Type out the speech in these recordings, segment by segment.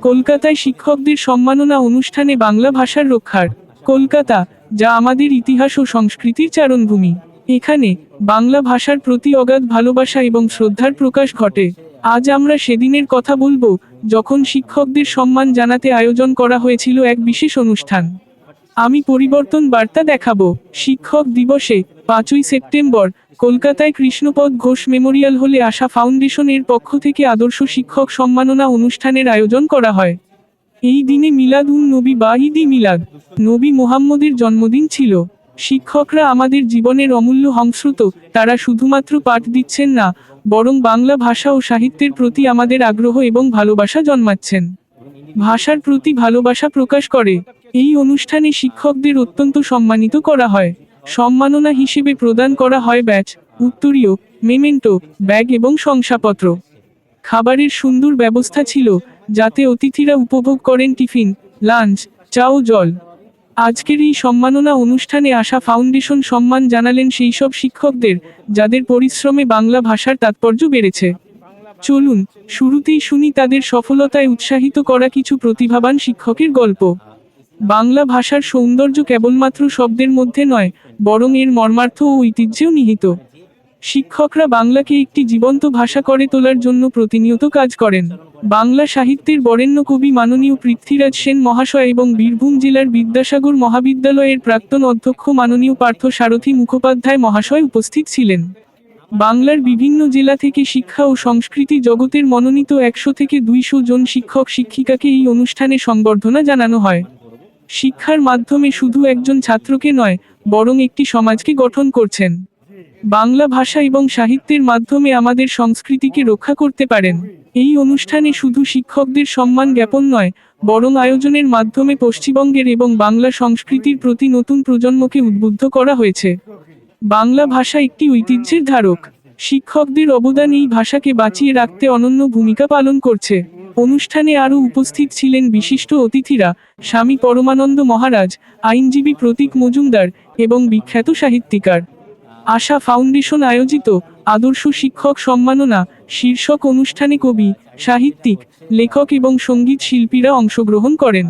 কলকাতায় শিক্ষকদের সম্মাননা অনুষ্ঠানে বাংলা ভাষার রক্ষার। কলকাতা, যা আমাদের ইতিহাস ও সংস্কৃতির চারণভূমি। এখানে বাংলা ভাষার প্রতি অগাধ ভালোবাসা এবং শ্রদ্ধার প্রকাশ ঘটে। আজ আমরা সেদিনের কথা বলব, যখন শিক্ষকদের সম্মান জানাতে আয়োজন করা হয়েছিল এক বিশেষ অনুষ্ঠান। আমি পরিবর্তন বার্তা দেখাব। শিক্ষক দিবসে পাঁচই সেপ্টেম্বর কলকাতায় কৃষ্ণপদ ঘোষ মেমোরিয়াল হলে আশা ফাউন্ডেশনের পক্ষ থেকে আদর্শ শিক্ষক সম্মাননা অনুষ্ঠানের আয়োজন করা হয়। এই দিনে মিলাদ উন নবী বা ঈদি মিলাদ, নবী মোহাম্মদের জন্মদিন ছিল। শিক্ষকরা আমাদের জীবনের অমূল্য হংস্রুত তারা শুধুমাত্র পাঠ দিচ্ছেন না, বরং বাংলা ভাষা ও সাহিত্যের প্রতি আমাদের আগ্রহ এবং ভালোবাসা জন্মাচ্ছেন। ভাষার প্রতি ভালোবাসা প্রকাশ করে। এই অনুষ্ঠানে শিক্ষকদের অত্যন্ত সম্মানিত করা হয়। সম্মাননা হিসেবে প্রদান করা হয় ব্যাচ, উত্তরীয়, মেমেন্টো, ব্যাগ এবং শংসাপত্র। খাবারের সুন্দর ব্যবস্থা ছিল, যাতে অতিথিরা উপভোগ করেন টিফিন, লাঞ্চ চা ও জল। আজকের এই সম্মাননা অনুষ্ঠানে আসা ফাউন্ডেশন সম্মান জানালেন সেই সব শিক্ষকদের, যাদের পরিশ্রমে বাংলা ভাষার তাৎপর্য বেড়েছে। চলুন, শুরুতেই শুনি তাদের সফলতায় উৎসাহিত করা কিছু প্রতিভাবান শিক্ষকের গল্প। বাংলা ভাষার সৌন্দর্য কেবলমাত্র শব্দের মধ্যে নয়, বরং এর মর্মার্থ ও ঐতিহ্যেও নিহিত। শিক্ষকরা বাংলাকে একটি জীবন্ত ভাষা করে তোলার জন্য প্রতিনিয়ত কাজ করেন। বাংলা সাহিত্যের বরেণ্য কবি মাননীয় পৃথ্বীরাজ সেন মহাশয় এবং বীরভূম জেলার বিদ্যাসাগর মহাবিদ্যালয়ের প্রাক্তন অধ্যক্ষ মাননীয় পার্থ সারথী মুখোপাধ্যায় মহাশয় উপস্থিত ছিলেন। বাংলার বিভিন্ন জেলা থেকে শিক্ষা ও সংস্কৃতি জগতের মনোনীত একশো থেকে দুইশো জন শিক্ষক শিক্ষিকাকে এই অনুষ্ঠানে সংবর্ধনা জানানো হয়। শিক্ষার মাধ্যমে শুধু একজন ছাত্রকে নয়, বরং একটি সমাজকে গঠন করছেন। বাংলা ভাষা এবং সাহিত্যের মাধ্যমে আমাদের সংস্কৃতিকে রক্ষা করতে পারেন। এই অনুষ্ঠানে শুধু শিক্ষকদের সম্মান জ্ঞাপন নয়, বরং আয়োজনের মাধ্যমে পশ্চিমবঙ্গের এবং বাংলা সংস্কৃতির প্রতি নতুন প্রজন্মকে উদ্বুদ্ধ করা হয়েছে। বাংলা ভাষা একটি ঐতিহ্যের ধারক। শিক্ষকদের অবদান এই ভাষাকে বাঁচিয়ে রাখতে অনন্য ভূমিকা পালন করছে। অনুষ্ঠানে আরও উপস্থিত ছিলেন বিশিষ্ট অতিথিরা স্বামী পরমানন্দ মহারাজ, আইনজীবী প্রতীক মজুমদার এবং বিখ্যাত সাহিত্যিকার। আশা ফাউন্ডেশন আয়োজিত আদর্শ শিক্ষক সম্মাননা শীর্ষক অনুষ্ঠানে কবি, সাহিত্যিক, লেখক এবং সংগীত শিল্পীরা অংশগ্রহণ করেন।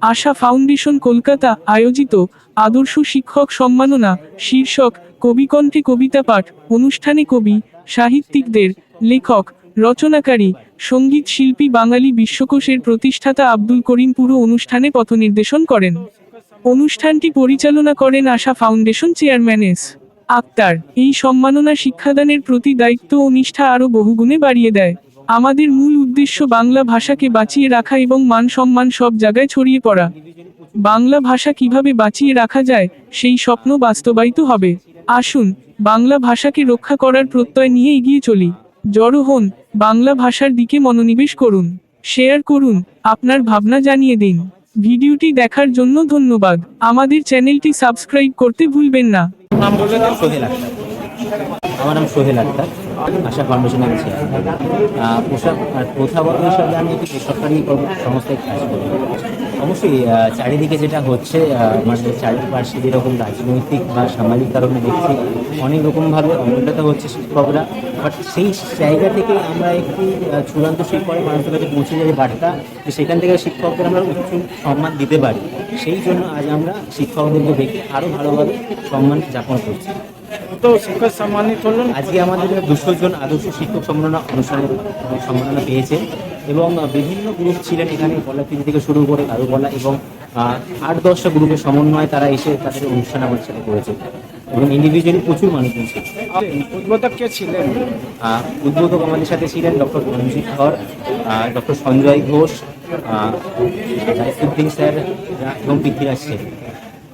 আশা ফাউন্ডেশন কলকাতা আয়োজিত আদর্শ শিক্ষক সম্মাননা শীর্ষক কবিকণ্ঠে কবিতা পাঠ অনুষ্ঠানে কবি, সাহিত্যিকদের, লেখক রচনাকারী, সংগীত শিল্পী বাঙালি বিশ্বকোষের প্রতিষ্ঠাতা আব্দুল করিম পুরো অনুষ্ঠানে পথনির্দেশন করেন। অনুষ্ঠানটি পরিচালনা করেন Asha foundation chairman S. Akhtar. এই সম্মাননা শিক্ষাদানের প্রতি দায়িত্ব ও নিষ্ঠা আরও বহুগুণে বাড়িয়ে দেয়। আমাদের মূল উদ্দেশ্য বাংলা ভাষাকে বাঁচিয়ে রাখা এবং মান সম্মান সব জায়গায় ছড়িয়ে পড়া। বাংলা ভাষা কীভাবে বাঁচিয়ে রাখা যায়, সেই স্বপ্ন বাস্তবায়িত হবে। আসুন, বাংলা ভাষাকে রক্ষা করার প্রত্যয় নিয়ে এগিয়ে চলি। জড়ো হন, বাংলা ভাষার দিকে মনোনিবেশ করুন, শেয়ার করুন, আপনার ভাবনা জানিয়ে দিন। ভিডিওটি দেখার জন্য ধন্যবাদ। আমাদের চ্যানেলটি সাবস্ক্রাইব করতে ভুলবেন না। আমার নাম সোহেল আক্তার। আশা ফাউন্ডেশন চেয়ারম্যান পোশাক প্রথাগত হিসাবে আমি একটি বেসরকারি সংস্থায় কাজ করি। অবশ্যই চারিদিকে যেটা হচ্ছে আমাদের চারিপাশে যেরকম রাজনৈতিক বা সামাজিক কারণে দেখছি অনেক রকমভাবে অমূল্যতা হচ্ছে শিক্ষকরা। বাট সেই জায়গা থেকে আমরা একটি চূড়ান্ত শিক্ষকের মানুষের কাছে পৌঁছে যাই বার্তা যে সেখান থেকে শিক্ষকদের আমরা উচ্চ সম্মান দিতে পারি। সেই জন্য আজ আমরা শিক্ষকদেরকে দেখে আরও ভালোভাবে সম্মান যাপন করছি। তো শিক্ষক সম্মানিত হলেন? আজকে আমাদের দুশো জন আদর্শ শিক্ষক সম্মাননা অনুষ্ঠানে সম্মাননা পেয়েছে। এবং বিভিন্ন গ্রুপ ছিলেন এখানে কলাকৃতি থেকে শুরু করে কারুকলা এবং আট দশটা গ্রুপের সমন্বয়ে তারা এসে তাদের অনুষ্ঠান আমাদের সাথে করেছে। এবং ইন্ডিভিজুয়ালি প্রচুর মানুষজন ছিল। উদ্বোধক কে ছিলেন? উদ্বোধক আমাদের সাথে ছিলেন ডক্টর রঞ্জিত ধর ডক্টর সঞ্জয় ঘোষ স্যার এবং পৃথ্বীরাজ সেন।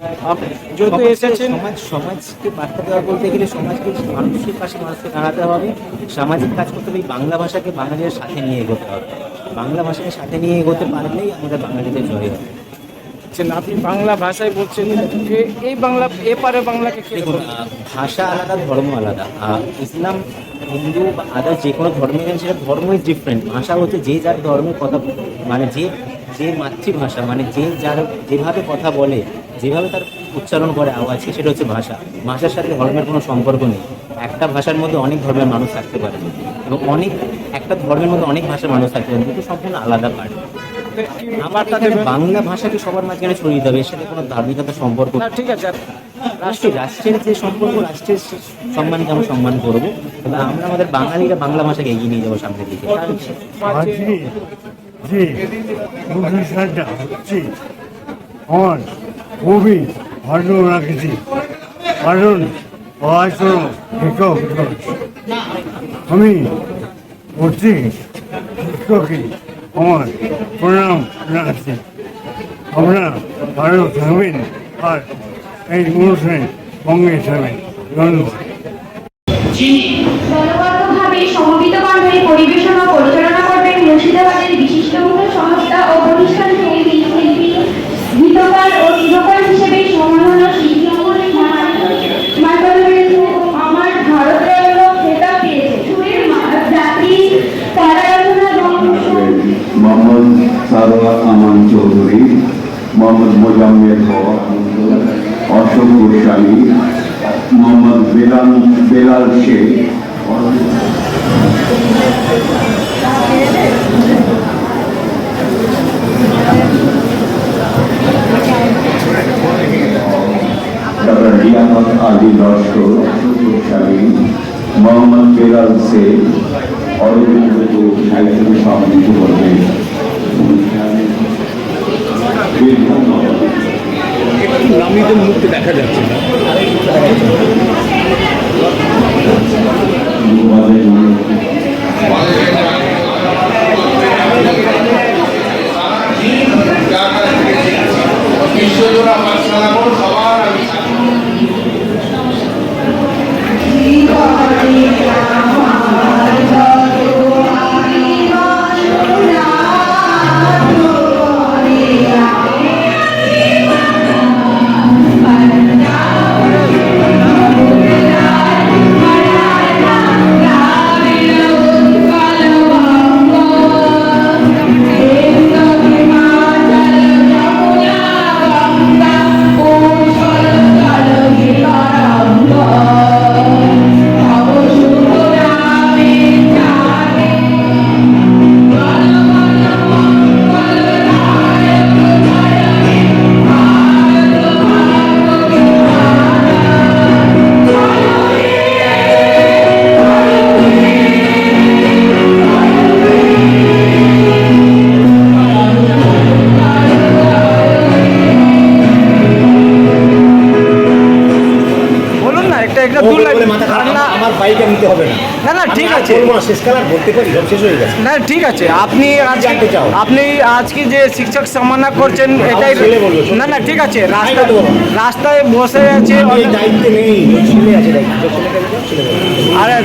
যেহেতু সমাজকে- এসেছেন সমাজ সমাজকে বার্তা দেওয়া বলতে গেলে সমাজকে মানুষের পাশে মানুষকে দাঁড়াতে হবে। সামাজিক কাজ করতে এই বাংলা ভাষাকে বাঙালির সাথে নিয়ে এগোতে হবে। বাংলা ভাষাকে সাথে নিয়ে এগোতে পারলেই আমাদের বাঙালিদের জয় হবে। যে আপনি বাংলা ভাষায় বলছেন যে এই বাংলা এপারে বাংলাকে দেখুন ভাষা আলাদা ধর্ম আলাদা। ইসলাম হিন্দু বা আদার যে কোনো ধর্মের সেটা ধর্ম ইজ ডিফারেন্ট ভাষা হচ্ছে যে যার ধর্মের কথা মানে যে যে মাতৃভাষা মানে যে যার যেভাবে কথা বলে যেভাবে তার উচ্চারণ করে আওয়াজকে সেটা হচ্ছে ভাষা। ভাষার সাথে ধর্মের কোনো সম্পর্ক নেই। একটা ভাষার মধ্যে অনেক ধর্মের মানুষ থাকতে পারে। এবং অনেক একটা ধর্মের মধ্যে অনেক ভাষার মানুষ থাকতে পারে দুটো সম্পূর্ণ আলাদা পার্ট আমার তাদের বাংলা ভাষাকে সবার মাঝখানে ছড়িয়ে দিতে হবে এর সাথে কোনো ধার্মিকতার সম্পর্ক ঠিক আছে রাষ্ট্রের রাষ্ট্রের যে সম্পর্ক রাষ্ট্রের সম্মানকে আমরা সম্মান করব। আমরা আমাদের বাঙালিরা বাংলা ভাষাকে এগিয়ে নিয়ে যাব সামনের দিকে। যে অনুষ্ঠানটা হচ্ছে আমার খুবই ভালো লাগছে কারণ পড়াশুনো শিক্ষক। আমি প্রত্যেক শিক্ষককে আমার প্রণাম জানাচ্ছি। আপনারা ভালো থাকবেন আর এই অনুষ্ঠানে সঙ্গে থাকবেন ধন্যবাদ দলবদ্ধভাবে সমবেত কণ্ঠে পরিবেশন ও পরিচালনা করবেন মুর্শিদাবাদের বিশিষ্ট মূল সংস্থা ও প্রতিষ্ঠান শিল্পী শিল্পী গীতকার ও সুরকার হিসেবে সম্মাননা শিল্পী অঙ্গনে মার্কাল রয়েছে আমার ভারতের হলো খেতাব পেয়েছে সুরের মা- জাতি তারা রচনা এবং মোহাম্মদ আমান চৌধুরী, মোহাম্মদ মোজাম্মেদ হক, অশোক গোস্বামী, মোহাম্মদ বেলাল বেলাল শেখ। রিয়ামত আলী লস্কর গোস্বামী মোহাম্মদ বেলাল শেখ, অরবিন্দ সাহিত্যকে সমানিত করবেন বিশ্বজোড়া না ঠিক আছে। আপনি জানতে চাও? আপনি আজকে যে শিক্ষক সম্মাননা করছেন এটাই না না ঠিক আছে। রাস্তা রাস্তায় বসে আছে নেই। দায়িত্ব। ছেলে আরে